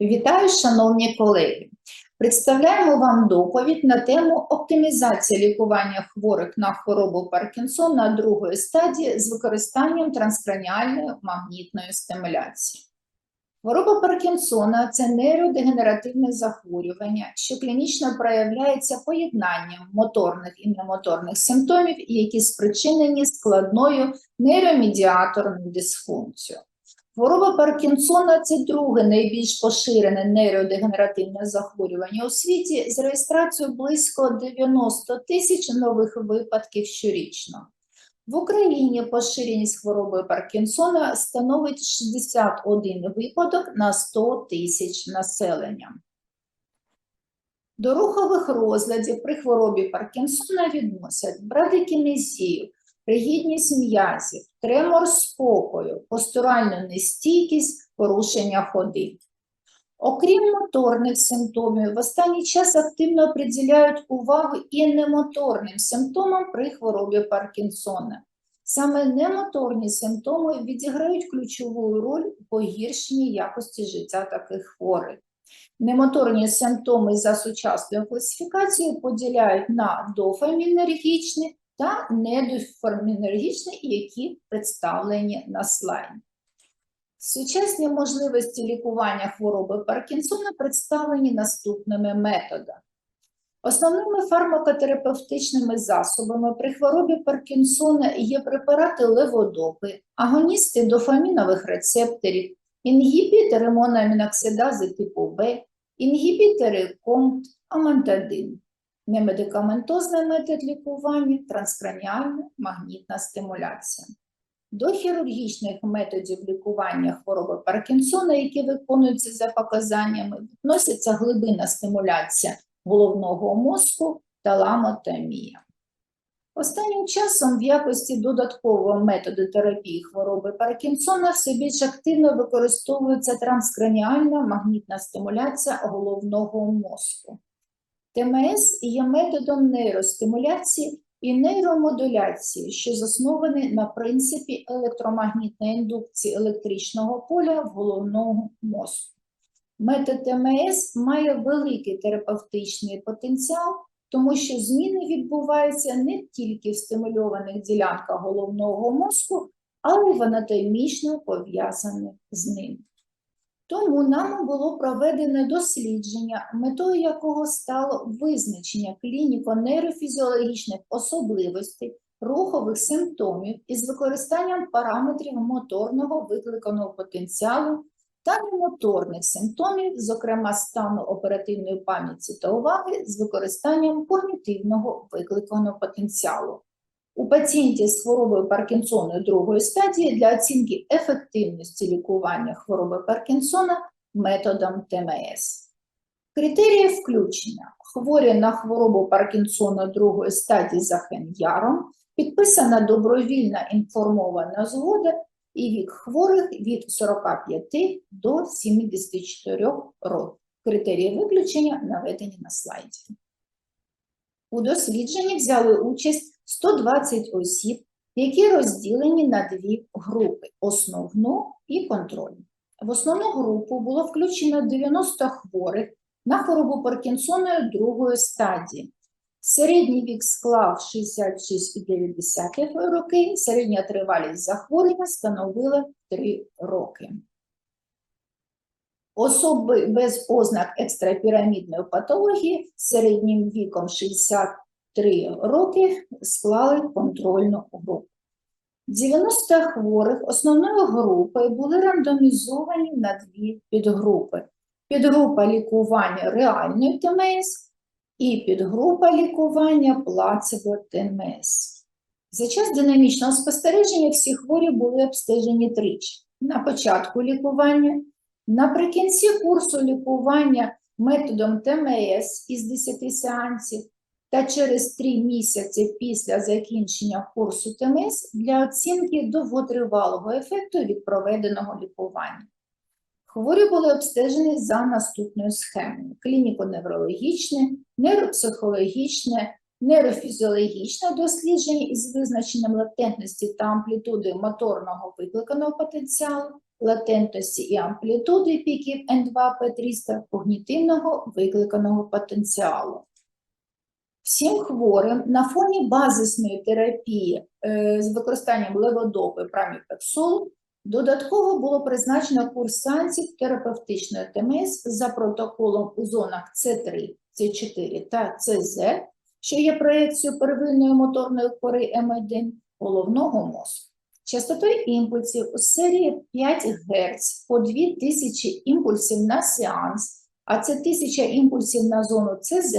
Вітаю, шановні колеги! Представляємо вам доповідь на тему оптимізація лікування хворих на хворобу Паркінсона другої стадії з використанням транскраніальної магнітної стимуляції. Хвороба Паркінсона це нейродегенеративне захворювання, що клінічно проявляється поєднанням моторних і немоторних симптомів, які спричинені складною нейромедіаторною дисфункцією. Хвороба Паркінсона це друге найбільш поширене нейродегенеративне захворювання у світі з реєстрацією близько 90 тисяч нових випадків щорічно. В Україні поширеність хвороби Паркінсона становить 61 випадок на 100 тисяч населення. До рухових розладів при хворобі Паркінсона відносять брадикінезію, пригідність м'язів, тремор спокою, постуральну нестійкість, порушення ходи. Окрім моторних симптомів, в останній час активно приділяють увагу і немоторним симптомам при хворобі Паркінсона. Саме немоторні симптоми відіграють ключову роль у погіршенні якості життя таких хворих. Немоторні симптоми за сучасною класифікацією поділяють на дофамінергічні та недофамінергічні, які представлені на слайді. Сучасні можливості лікування хвороби Паркінсона представлені наступними методами. Основними фармакотерапевтичними засобами при хворобі Паркінсона є препарати леводопи, агоністи дофамінових рецепторів, інгібітори моноаміноксидази типу В, інгібітори КОМТ, амантадин. Немедикаментозний метод лікування транскраніальна магнітна стимуляція. До хірургічних методів лікування хвороби Паркінсона, які виконуються за показаннями, відносяться глибинна стимуляція головного мозку та ламотомія. Останнім часом в якості додаткового методу терапії хвороби Паркінсона все більш активно використовується транскраніальна магнітна стимуляція головного мозку. ТМС є методом нейростимуляції і нейромодуляції, що заснований на принципі електромагнітної індукції електричного поля в головному мозку. Метод ТМС має великий терапевтичний потенціал, тому що зміни відбуваються не тільки в стимульованих ділянках головного мозку, але й в анатомічно пов'язаних з ним. Тому нами було проведене дослідження, метою якого стало визначення клініко-нейрофізіологічних особливостей рухових симптомів із використанням параметрів моторного викликаного потенціалу та немоторних симптомів, зокрема стану оперативної пам'яті та уваги з використанням когнітивного викликаного потенціалу. У пацієнтів з хворобою Паркінсона другої стадії для оцінки ефективності лікування хвороби Паркінсона методом ТМС. Критерії включення: хворі на хворобу Паркінсона другої стадії за Хен'яром, підписана добровільна інформована згода і вік хворих від 45 до 74 років. Критерії виключення наведені на слайді. У дослідженні взяли участь 120 осіб, які розділені на дві групи основну і контрольну. В основну групу було включено 90 хворих на хворобу Паркінсона другої стадії. Середній вік склав 66,9 роки, середня тривалість захворювання становила 3 роки. Особи без ознак екстрапірамідної патології з середнім віком 63 роки склали контрольну групу. 90 хворих основною групою були рандомізовані на дві підгрупи. Підгрупа лікування реальної ТМС і підгрупа лікування плацебо ТМС. За час динамічного спостереження всі хворі були обстежені тричі. На початку лікування, наприкінці курсу лікування методом ТМС із 10 сеансів та через 3 місяці після закінчення курсу ТМС для оцінки довготривалого ефекту від проведеного лікування. Хворі були обстежені за наступною схемою: клініко-неврологічне, нейропсихологічне, нейрофізіологічне дослідження із визначенням латентності та амплітуди моторного викликаного потенціалу, латентності і амплітуди піків N2 P300 когнітивного викликаного потенціалу. Всім хворим на фоні базисної терапії е, з використанням леводопи праміпексолу додатково було призначено курс сеансів терапевтичної ТМС за протоколом у зонах С3, С4 та ЦЗ, що є проєкцією первинної моторної кори М1 головного мозку. Частотою імпульсів у серії 5 Гц по 2000 імпульсів на сеанс, а це 1000 імпульсів на зону ЦЗ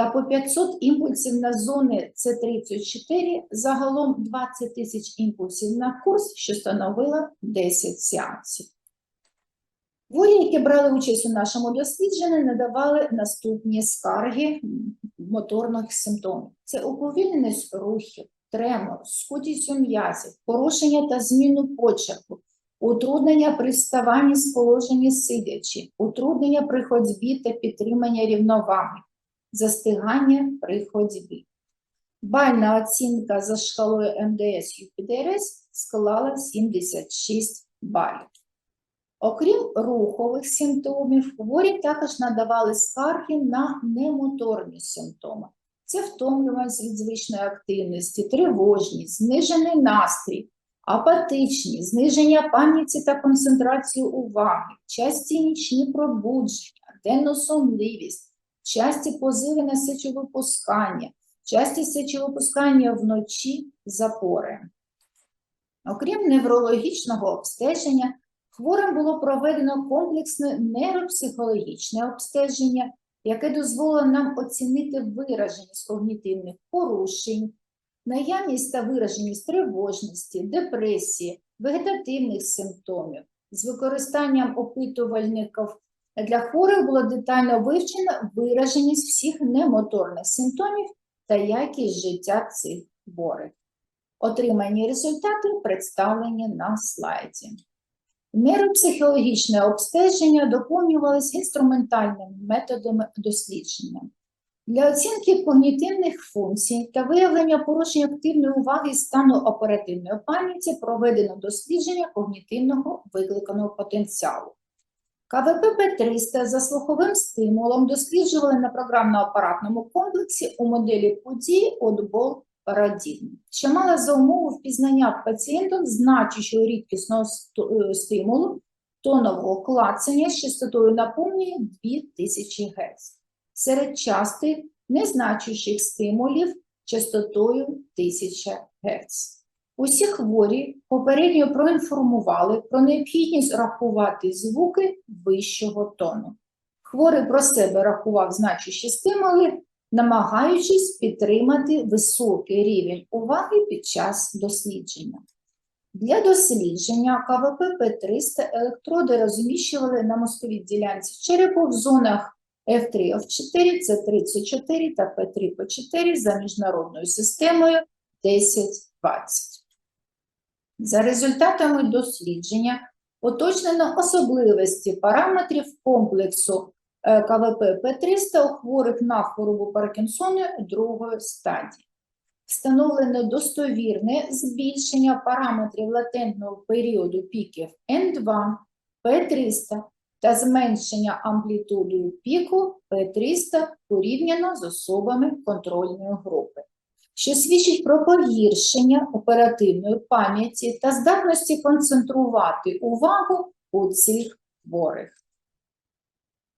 та по 500 імпульсів на зони С34, загалом 20 тисяч імпульсів на курс, що становило 10 сеансів. Хворі, які брали участь у нашому дослідженні, надавали наступні скарги моторних симптомів: це уповільненість рухів, тремор, скутість у м'язів, порушення та зміну почерку, утруднення при вставанні з положення сидячи, утруднення при ходьбі та підтримання рівноваги, застигання при ходьбі. Бальна оцінка за шкалою МДС ЮПДРС склала 76 балів. Окрім рухових симптомів, хворі також надавали скарги на немоторні симптоми. Це втомлюваність від звичної активності, тривожність, знижений настрій, апатичність, зниження пам'яті та концентрації уваги, часті нічні пробудження, денносонливість, часті позиви на сечовипускання, часті сечовипускання вночі, запори. Окрім неврологічного обстеження, хворим було проведено комплексне нейропсихологічне обстеження, яке дозволило нам оцінити вираженість когнітивних порушень, наявність та вираженість тривожності, депресії, вегетативних симптомів. З використанням опитувальників для хворих було детально вивчено вираженість всіх немоторних симптомів та якість життя цих хворих. Отримані результати представлені на слайді. Нейропсихологічне обстеження доповнювалось інструментальними методами дослідження. Для оцінки когнітивних функцій та виявлення порушень активної уваги стану оперативної пам'яті проведено дослідження когнітивного викликаного потенціалу. КВП-300 за слуховим стимулом досліджували на програмно-апаратному комплексі у моделі події «Отбол парадігм», що мала за умову впізнання пацієнтом значущого рідкісного е, стимулу тонового клацання з частотою наповнення 2000 Гц серед частих незначущих стимулів частотою 1000 Гц. Усі хворі попередньо проінформували про необхідність рахувати звуки вищого тону. Хворий про себе рахував значущі стимули, намагаючись підтримати високий рівень уваги під час дослідження. Для дослідження КВП П300 електроди розміщували на мозковій ділянці черепу в зонах F3, F4, C34 та P3, P4 за міжнародною системою 10-20. За результатами дослідження уточнено особливості параметрів комплексу е, КВП П300 у хворих на хворобу Паркінсона другої стадії. Встановлено достовірне збільшення параметрів латентного періоду піків N2, P300 та зменшення амплітуди піку P300 порівняно з особами контрольної групи що свідчить про погіршення оперативної пам'яті та здатності концентрувати увагу у цих хворих.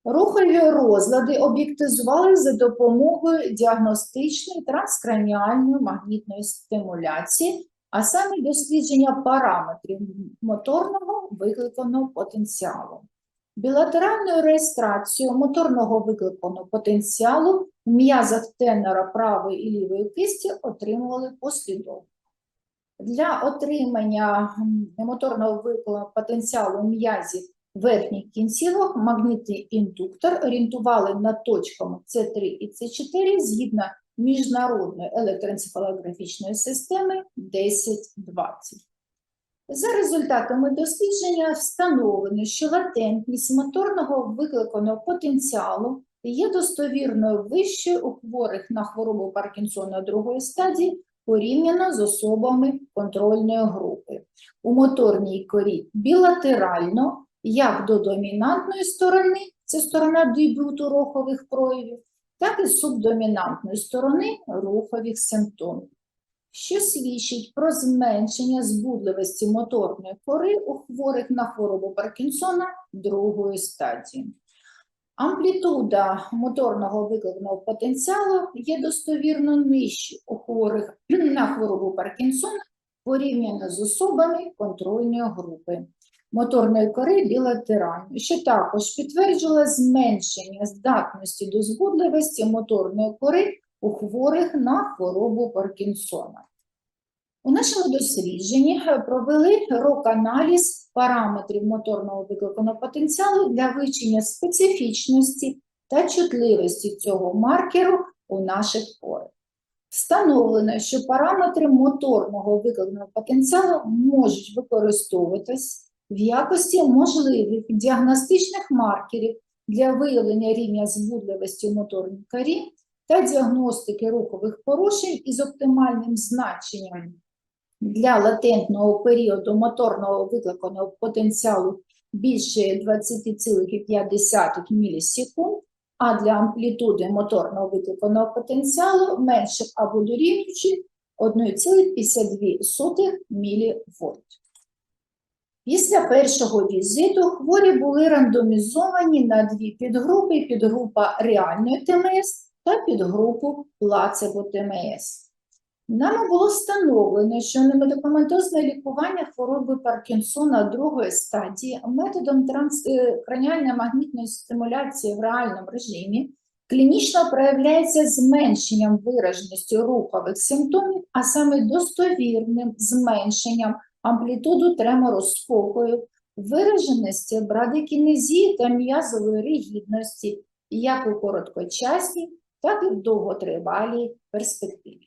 Рухові розлади об'єктизували за допомогою діагностичної транскраніальної магнітної стимуляції, а саме дослідження параметрів моторного викликаного потенціалу. Білатеральною реєстрацією моторного викликаного потенціалу в тенора правої і лівої кисті отримували послідовно. Для отримання моторного викликаного потенціалу м'язів верхніх кінцівок магнітний індуктор орієнтували над точками С3 і С4 згідно міжнародної електроенцефалографічної системи 10-20. За результатами дослідження встановлено, що латентність моторного викликаного потенціалу є достовірною вищою у хворих на хворобу Паркінсона другої стадії порівняно з особами контрольної групи. У моторній корі білатерально, як до домінантної сторони, це сторона дебюту рухових проявів, так і субдомінантної сторони рухових симптомів, що свідчить про зменшення збудливості моторної кори у хворих на хворобу Паркінсона другої стадії. Амплітуда моторного викликаного потенціалу є достовірно нижчою у хворих на хворобу Паркінсона порівняно з особами контрольної групи моторної кори білатерально, що також підтверджувала зменшення здатності до збудливості моторної кори у хворих на хворобу Паркінсона. У нашому дослідженні провели рок-аналіз параметрів моторного викликаного потенціалу для вивчення специфічності та чутливості цього маркеру у наших хворих. Встановлено, що параметри моторного викликаного потенціалу можуть використовуватись в якості можливих діагностичних маркерів для виявлення рівня збудливості у моторній корі та діагностики рухових порушень із оптимальним значенням для латентного періоду моторного викликаного потенціалу більше 20,5 мілісекунд, а для амплітуди моторного викликаного потенціалу менше або дорівнюючи 1,52 мВ. Після першого візиту хворі були рандомізовані на дві підгрупи: підгрупа реальної ТМС та підгрупу плацебо ТМС. Нами було встановлено, що немедикаментозне лікування хвороби Паркінсона другої стадії методом транскраніальної магнітної стимуляції в реальному режимі клінічно проявляється зменшенням вираженості рухових симптомів, а саме достовірним зменшенням амплітуду тремору спокою, вираженості брадикінезії та м'язової ригідності як у короткочасній, так і в довготривалій перспективі.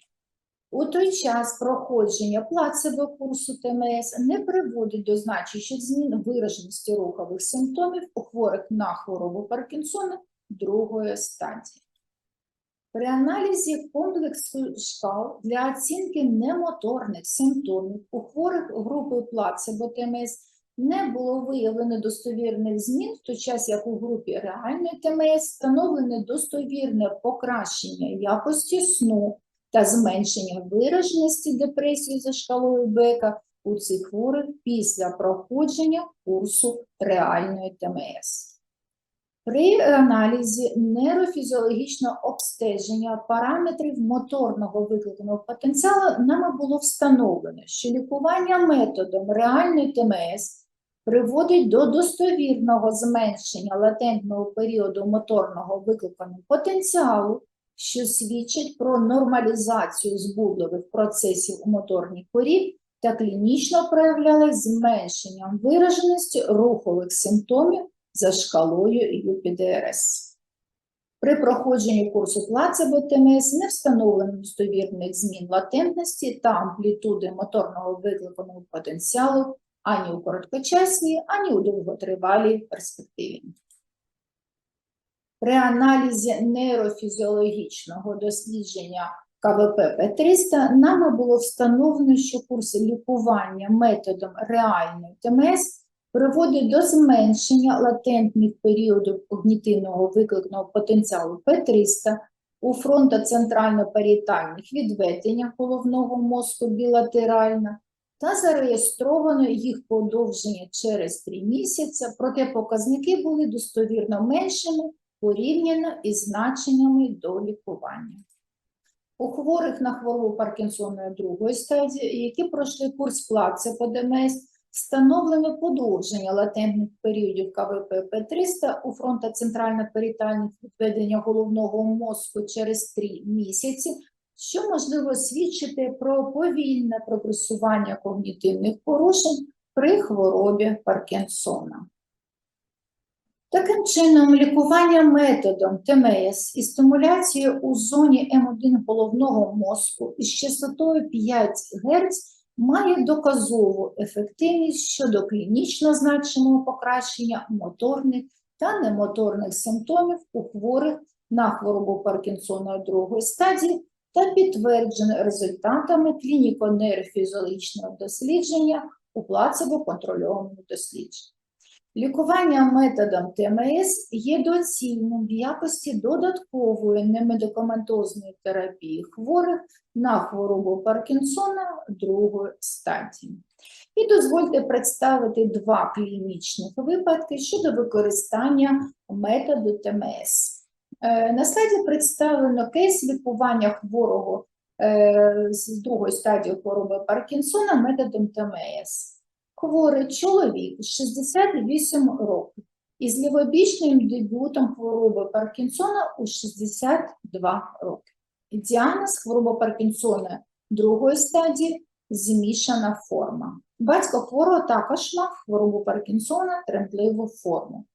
У той час проходження плацебо курсу ТМС не приводить до значущих змін вираженості рухових симптомів у хворих на хворобу Паркінсона другої стадії. При аналізі комплексу шкал для оцінки немоторних симптомів у хворих групи плацебо ТМС не було виявлено достовірних змін, в той час як у групі реальної ТМС встановлене достовірне покращення якості сну та зменшення вираженості депресії за шкалою Бека у цих хворих після проходження курсу реальної ТМС. При аналізі нейрофізіологічного обстеження параметрів моторного викликаного потенціалу нами було встановлено, що лікування методом реальної ТМС приводить до достовірного зменшення латентного періоду моторного викликаного потенціалу, що свідчить про нормалізацію збудливих процесів у моторній корі та клінічно проявляли зменшенням вираженості рухових симптомів за шкалою ЮПДРС. При проходженні курсу плацебо ТМС не встановлено достовірних змін латентності та амплітуди моторного викликаного потенціалу ані у короткочасній, ані у довготривалій перспективі. При аналізі нейрофізіологічного дослідження КВП П300 нами було встановлено, що курс лікування методом реальної ТМС приводить до зменшення латентних періодів когнітивного викликного потенціалу П300 у фронтоцентрально-паріетальних відведеннях головного мозку білатерально та зареєстровано їх подовження через 3 місяці, проте показники були достовірно меншими порівняно із значеннями до лікування. У хворих на хворобу Паркінсона другої стадії, які пройшли курс плацебо ДМС, Встановлено подовження латентних періодів КВП П300 у фронтоцентрально-перитальних відведення головного мозку через 3 місяці, що можливо свідчити про повільне прогресування когнітивних порушень при хворобі Паркінсона. Таким чином, лікування методом ТМС і стимуляцією у зоні М1 головного мозку із частотою 5 Гц має доказову ефективність щодо клінічно значимого покращення моторних та немоторних симптомів у хворих на хворобу Паркінсона другої стадії та підтверджено результатами клініко-нейрофізіологічного дослідження у плацебо-контрольованому дослідженні. Лікування методом ТМС є доцільним в якості додаткової немедикаментозної терапії хворих на хворобу Паркінсона другої стадії. І дозвольте представити два клінічних випадки щодо використання методу ТМС. Е, На слайді представлено кейс лікування хворого е, з другої стадії хвороби Паркінсона методом ТМС. Хворий чоловік 68 років із лівобічним дебютом хвороби Паркінсона у 62 роки. Діагноз хвороба Паркінсона другої стадії змішана форма. Батько хворого також мав хворобу Паркінсона тремтливу форму.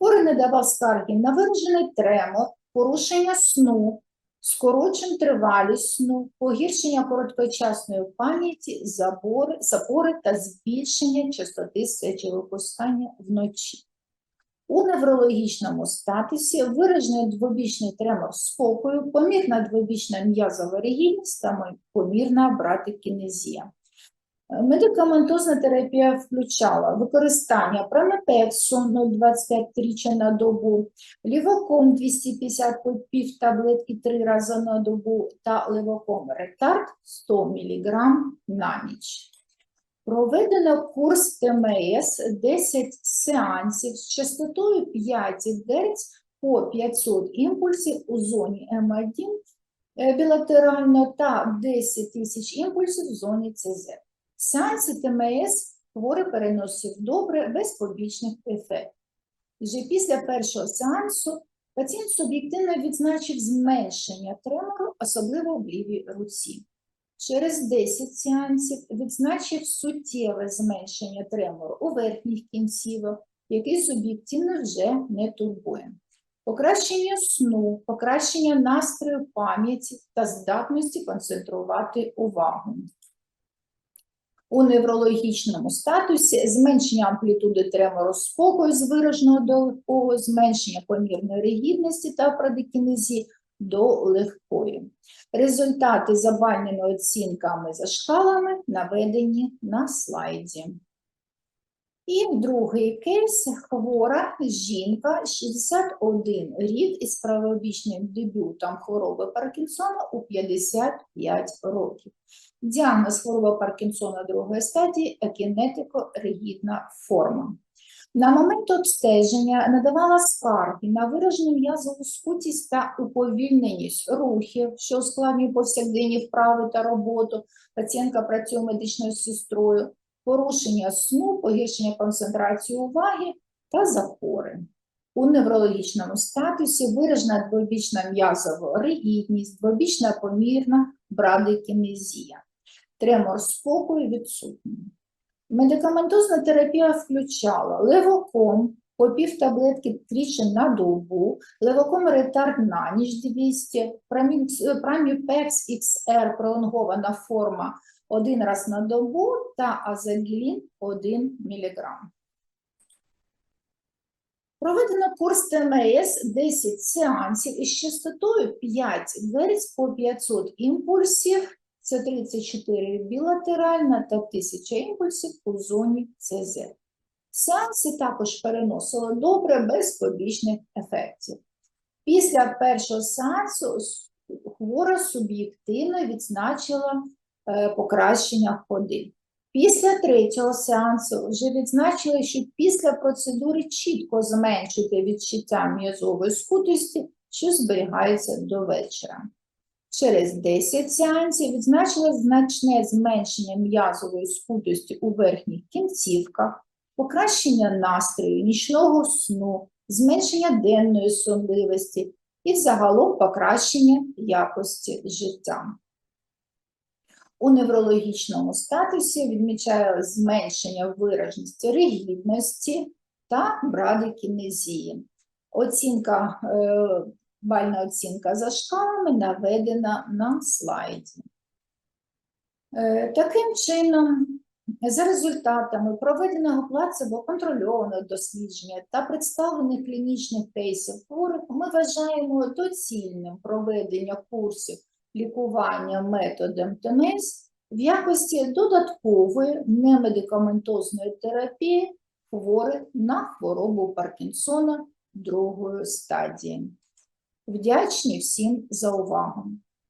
Хворий не давав скарги на виражений тремор, порушення сну, скорочен тривалість сну, погіршення короткочасної пам'яті, забори, запори та збільшення частоти сечовипускання вночі. У неврологічному статусі виражений двобічний тремор спокою, помірна двобічна м'язова ригідність та помірна братикінезія. Медикаментозна терапія включала використання промепексу 0,25 тричі на добу, лівоком 250 по пів таблетки 3 рази на добу та левоком ретард 100 мг на ніч. Проведено курс ТМС 10 сеансів з частотою 5 Гц по 500 імпульсів у зоні М1 е, білатерально та 10 тисяч імпульсів в зоні ЦЗ. Сеанси ТМС хворий переносив добре, без побічних ефектів. Вже після першого сеансу пацієнт суб'єктивно відзначив зменшення тремору, особливо в лівій руці. Через 10 сеансів відзначив суттєве зменшення тремору у верхніх кінцівах, який суб'єктивно вже не турбує. Покращення сну, покращення настрою пам'яті та здатності концентрувати увагу. У неврологічному статусі зменшення амплітуди тремору спокою з вираженого до легкого, зменшення помірної ригідності та прадикінезії до легкої. Результати за оцінками за шкалами наведені на слайді. І другий кейс хвора жінка 61 рік із правобічним дебютом хвороби Паркінсона у 55 років. Діагноз хвороба Паркінсона другої стадії акінетико-ригідна форма. На момент обстеження надавала скарги на виражену м'язову скутість та уповільненість рухів, що ускладнює повсякденні вправи та роботу. Пацієнтка працює медичною сестрою, порушення сну, погіршення концентрації уваги та запори. У неврологічному статусі виражена двобічна м'язова ригідність, двобічна помірна брадикінезія. Тремор спокою відсутній. Медикаментозна терапія включала левоком по пів таблетки тричі на добу, левоком ретард на ніч 200, праміпекс XR пролонгована форма один раз на добу та азагілін 1 мг. Проведено курс ТМС 10 сеансів із частотою 5 Гц по 500 імпульсів, це 34 білатеральна та 1000 імпульсів у зоні ЦЗ. Сеанси також переносили добре без побічних ефектів. Після першого сеансу хвора суб'єктивно відзначила покращення ходи. Після третього сеансу вже відзначили, що після процедури чітко зменшити відчуття м'язової скутості, що зберігається до вечора. Через 10 сеансів відзначили значне зменшення м'язової скутості у верхніх кінцівках, покращення настрою, нічного сну, зменшення денної сонливості і загалом покращення якості життя. У неврологічному статусі відмічає зменшення вираженості ригідності та брадикінезії. Оцінка, е, бальна оцінка за шкалами наведена на слайді. Е, Таким чином, за результатами проведеного плацебо-контрольованого дослідження та представлених клінічних кейсів хворих, ми вважаємо доцільним проведення курсів лікування методом ТНС в якості додаткової немедикаментозної терапії хворих на хворобу Паркінсона другої стадії. Вдячні всім за увагу.